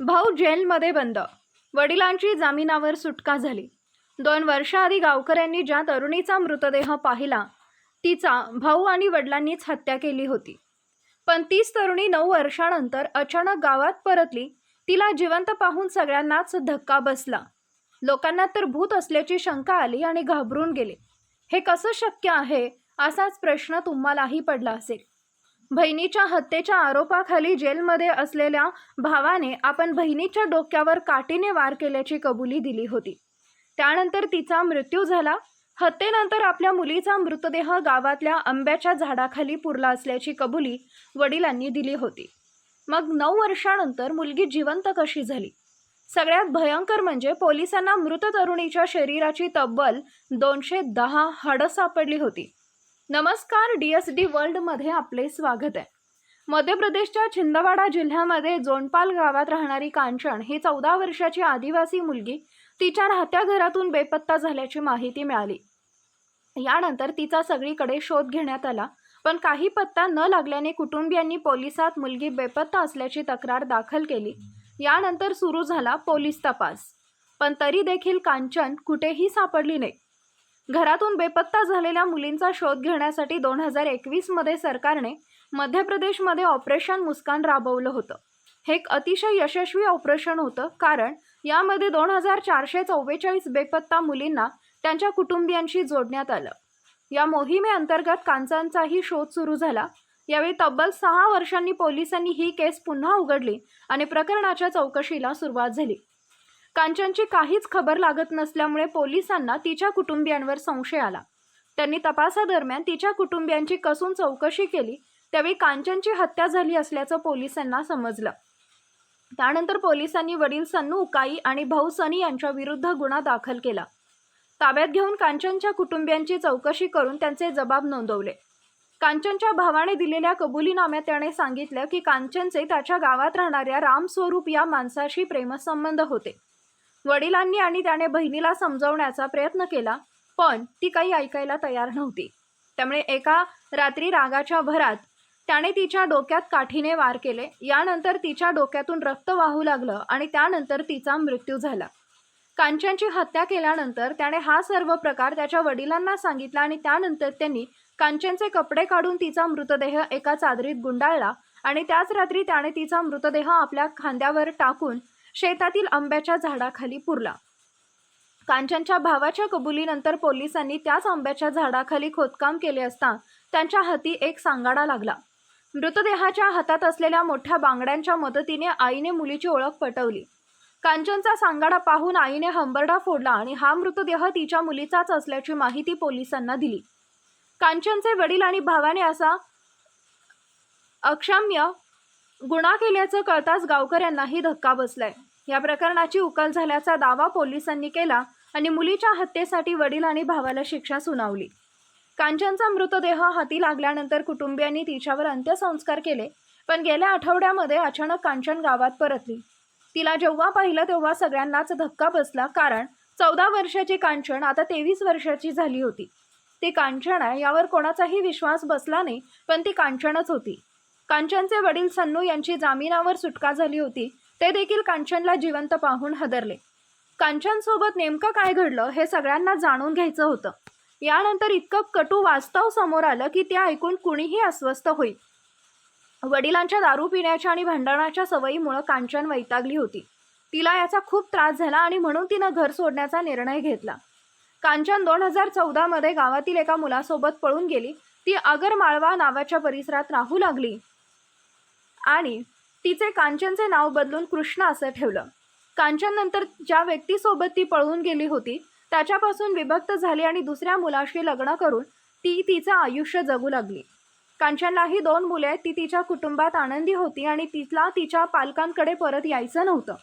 भाऊ जेलमध्ये बंद. वडिलांची जामिनावर सुटका झाली. दोन वर्षाआधी गावकऱ्यांनी ज्या तरुणीचा मृतदेह पाहिला तिचा भाऊ आणि वडिलांनीच हत्या केली होती. पण तीच तरुणी नऊ वर्षानंतर अचानक गावात परतली तिला जिवंत पाहून सगळ्यांनाच धक्का बसला. लोकांना तर भूत असल्याची शंका आली आणि घाबरून गेले. हे कसं शक्य आहे असाच प्रश्न तुम्हालाही पडला असेल. बहिणीच्या हत्येच्या आरोपाखाली जेलमध्ये असलेल्या भावाने आपण बहिणीच्या डोक्यावर काठीने वार केल्याची कबुली दिली होती. त्यानंतर तिचा मृत्यू झाला. हत्येनंतर आपल्या मुलीचा मृतदेह गावातल्या आंब्याच्या झाडाखाली पुरला असल्याची कबुली वडिलांनी दिली होती. मग नऊ वर्षानंतर मुलगी जिवंत कशी झाली? सगळ्यात भयंकर म्हणजे पोलिसांना मृत तरुणीच्या शरीराची तब्बल दोनशे दहा हाडं सापडली होती. नमस्कार डी एस डी वर्ल्डमध्ये आपले स्वागत आहे. मध्य प्रदेशच्या छिंदवाडा जिल्ह्यामध्ये जोनपाल गावात राहणारी कांचन ही चौदा वर्षाची आदिवासी मुलगी तिच्या राहत्या घरातून बेपत्ता झाल्याची माहिती मिळाली. यानंतर तिचा सगळीकडे शोध घेण्यात आला पण काही पत्ता न लागल्याने कुटुंबियांनी पोलिसात मुलगी बेपत्ता असल्याची तक्रार दाखल केली. यानंतर सुरू झाला पोलीस तपास. पण तरी देखील कांचन कुठेही सापडली नाही. घरातून बेपत्ता झालेल्या मुलींचा शोध घेण्यासाठी दोन हजार एकवीसमध्ये सरकारने मध्य प्रदेशमध्ये ऑपरेशन मुस्कान राबवलं होतं. हे एक अतिशय यशस्वी ऑपरेशन होतं कारण यामध्ये दोन हजार चारशे चव्वेचाळीस बेपत्ता मुलींना त्यांच्या कुटुंबियांशी जोडण्यात आलं. या मोहिमेअंतर्गत कांचांचाही शोध सुरू झाला. यावेळी तब्बल सहा वर्षांनी पोलिसांनी ही केस पुन्हा उघडली आणि प्रकरणाच्या चौकशीला सुरुवात झाली. कांचनची काहीच खबर लागत नसल्यामुळे पोलिसांना तिच्या कुटुंबियांवर संशय आला. त्यांनी तपासादरम्यान तिच्या कुटुंबियांची कसून चौकशी केली त्यावेळी कांचनची हत्या झाली असल्याचं पोलिसांना समजलं. त्यानंतर पोलिसांनी वडील सन्नू उकाई आणि भाऊ सनी यांच्या विरुद्ध गुन्हा दाखल केला. ताब्यात घेऊन कांचनच्या कुटुंबियांची चौकशी करून त्यांचे जबाब नोंदवले. कांचनच्या भावाने दिलेल्या कबुलीनाम्यात त्याने सांगितलं की कांचनचे त्याच्या गावात राहणाऱ्या रामस्वरूप या माणसाशी प्रेमसंबंध होते. वडिलांनी आणि त्याने बहिणीला समजवण्याचा प्रयत्न केला पण ती काही ऐकायला तयार नव्हती. त्यामुळे एका रात्री रागाच्या भरात त्याने तिच्या डोक्यात काठीने वार केले. यानंतर तिच्या डोक्यातून रक्त वाहू लागलं आणि त्यानंतर तिचा मृत्यू झाला. कांचनची हत्या केल्यानंतर त्याने हा सर्व प्रकार त्याच्या वडिलांना सांगितला आणि त्यानंतर त्यांनी कांचनचे कपडे काढून तिचा मृतदेह एका चादरीत गुंडाळला आणि त्याच रात्री त्याने तिचा मृतदेह आपल्या खांद्यावर टाकून शेतातील आंब्याच्या झाडाखाली पुरला. कांचनच्या भावाच्या कबुलीनंतर पोलिसांनी त्याच आंब्याच्या झाडाखाली खोदकाम केले असता त्यांच्या हाती एक सांगाडा लागला. मृतदेहाच्या हातात असलेल्या मोठ्या बांगड्यांच्या मदतीने आईने मुलीची ओळख पटवली. कांचनचा सांगाडा पाहून आईने हंबरडा फोडला आणि हा मृतदेह तिच्या मुलीचाच असल्याची माहिती पोलिसांना दिली. कांचनचे वडील आणि भावाने असा अक्षम्य गुन्हा केल्याचं कळताच गावकऱ्यांनाही धक्का बसलाय. या प्रकरणाची उकल झाल्याचा दावा पोलिसांनी केला आणि मुलीच्या हत्येसाठी वडील आणि भावाला शिक्षा सुनावली. कांचनचा मृतदेह हाती लागल्यानंतर कुटुंबियांनी तिच्यावर अंत्यसंस्कार केले पण गेल्या आठवड्यामध्ये अचानक कांचन गावात परतली. तिला जेव्हा पाहिलं तेव्हा सगळ्यांनाच धक्का बसला कारण चौदा वर्षाची कांचन आता तेवीस वर्षाची झाली होती. ती कांचन आहे यावर कोणाचाही विश्वास बसला नाही पण ती कांचनच होती. कांचनचे वडील सन्नू यांची जामिनावर सुटका झाली होती ते देखील कांचनला जिवंत पाहून हदरले. कांचनसोबत नेमकं काय घडलं हे सगळ्यांना जाणून घ्यायचं होतं. यानंतर इतकं कटू वास्तव समोर आलं की ते ऐकून कुणीही अस्वस्थ होईल. वडिलांच्या दारू पिण्याच्या आणि भांडणाच्या सवयीमुळं कांचन वैतागली होती. तिला याचा खूप त्रास झाला आणि म्हणून तिनं घर सोडण्याचा निर्णय घेतला. कांचन दोन हजार चौदामध्ये गावातील एका मुलासोबत पळून गेली. ती अगरमाळवा नावाच्या परिसरात राहू लागली. आणि तिचे कांचनचे नाव बदलून कृष्णा असं ठेवलं. कांचन नंतर ज्या व्यक्तीसोबत ती पळून गेली होती त्याच्यापासून विभक्त झाली आणि दुसऱ्या मुलाशी लग्न करून ती तिचं आयुष्य जगू लागली. कांचनलाही दोन मुले आहेत ती तिच्या कुटुंबात आनंदी होती आणि तिला तिच्या पालकांकडे परत यायचं नव्हतं.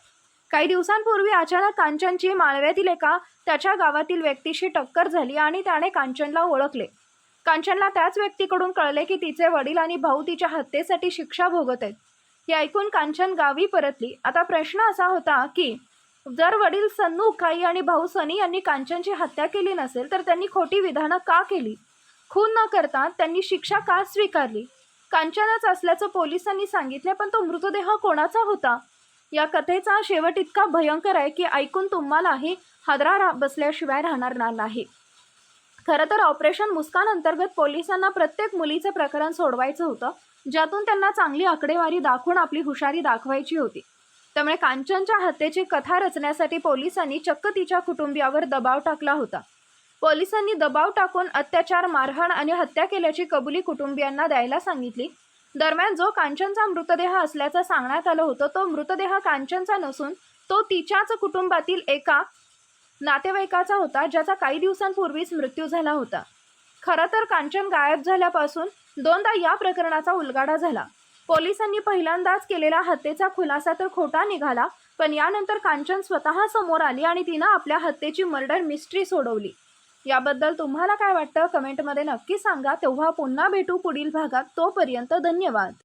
काही दिवसांपूर्वी अचानक कांचनची माळव्यातील एका त्याच्या गावातील व्यक्तीशी टक्कर झाली आणि त्याने कांचनला ओळखले. कांचनला त्याच व्यक्तीकडून कळले की तिचे वडील आणि भाऊ तिच्या हत्येसाठी शिक्षा भोगत आहेत. हे ऐकून कांचन गावी परतली. आता प्रश्न असा होता की जर वडील सन्नू उखाई आणि भाऊ सनी यांनी कांचनची हत्या केली नसेल तर त्यांनी खोटी विधानं का केली? खून न करता त्यांनी शिक्षा का स्वीकारली? कांचनच असल्याचं पोलिसांनी सांगितले पण तो मृतदेह कोणाचा होता? या कथेचा शेवट इतका भयंकर आहे की ऐकून तुम्हालाही हादरा रा बसल्याशिवाय राहणार ना- नाही. खरं तर ऑपरेशन मुस्कान अंतर्गत पोलिसांना प्रत्येक मुलीचं प्रकरण सोडवायचं होतं ज्यातून त्यांना चांगली आकडेवारी दाखवून आपली हुशारी दाखवायची होती. त्यामुळे कांचनच्या हत्येची कथा रचण्यासाठी पोलिसांनी चक्क तिच्या कुटुंबियावर दबाव टाकला होता. पोलिसांनी दबाव टाकून अत्याचार मारहाण आणि हत्या केल्याची कबुली कुटुंबियांना द्यायला सांगितली. दरम्यान जो कांचनचा मृतदेह असल्याचं सांगण्यात आलं होतं तो मृतदेह कांचनचा नसून तो तिच्याच कुटुंबातील एका नातेवाईकाचा होता ज्याचा काही दिवसांपूर्वीच मृत्यू झाला होता. खरं तर कांचन गायब झाल्यापासून दोनदा या प्रकरणाचा उलगाडा झाला. पोलिसांनी पहिल्यांदाच केलेला हत्येचा खुलासा तर खोटा निघाला पण यानंतर कांचन स्वतः समोर आली आणि तिनं आपल्या हत्येची मर्डर मिस्ट्री सोडवली. याबद्दल तुम्हाला काय वाटतं? कमेंटमध्ये नक्की सांगा. तेव्हा पुन्हा भेटू पुढील भागात. तोपर्यंत धन्यवाद.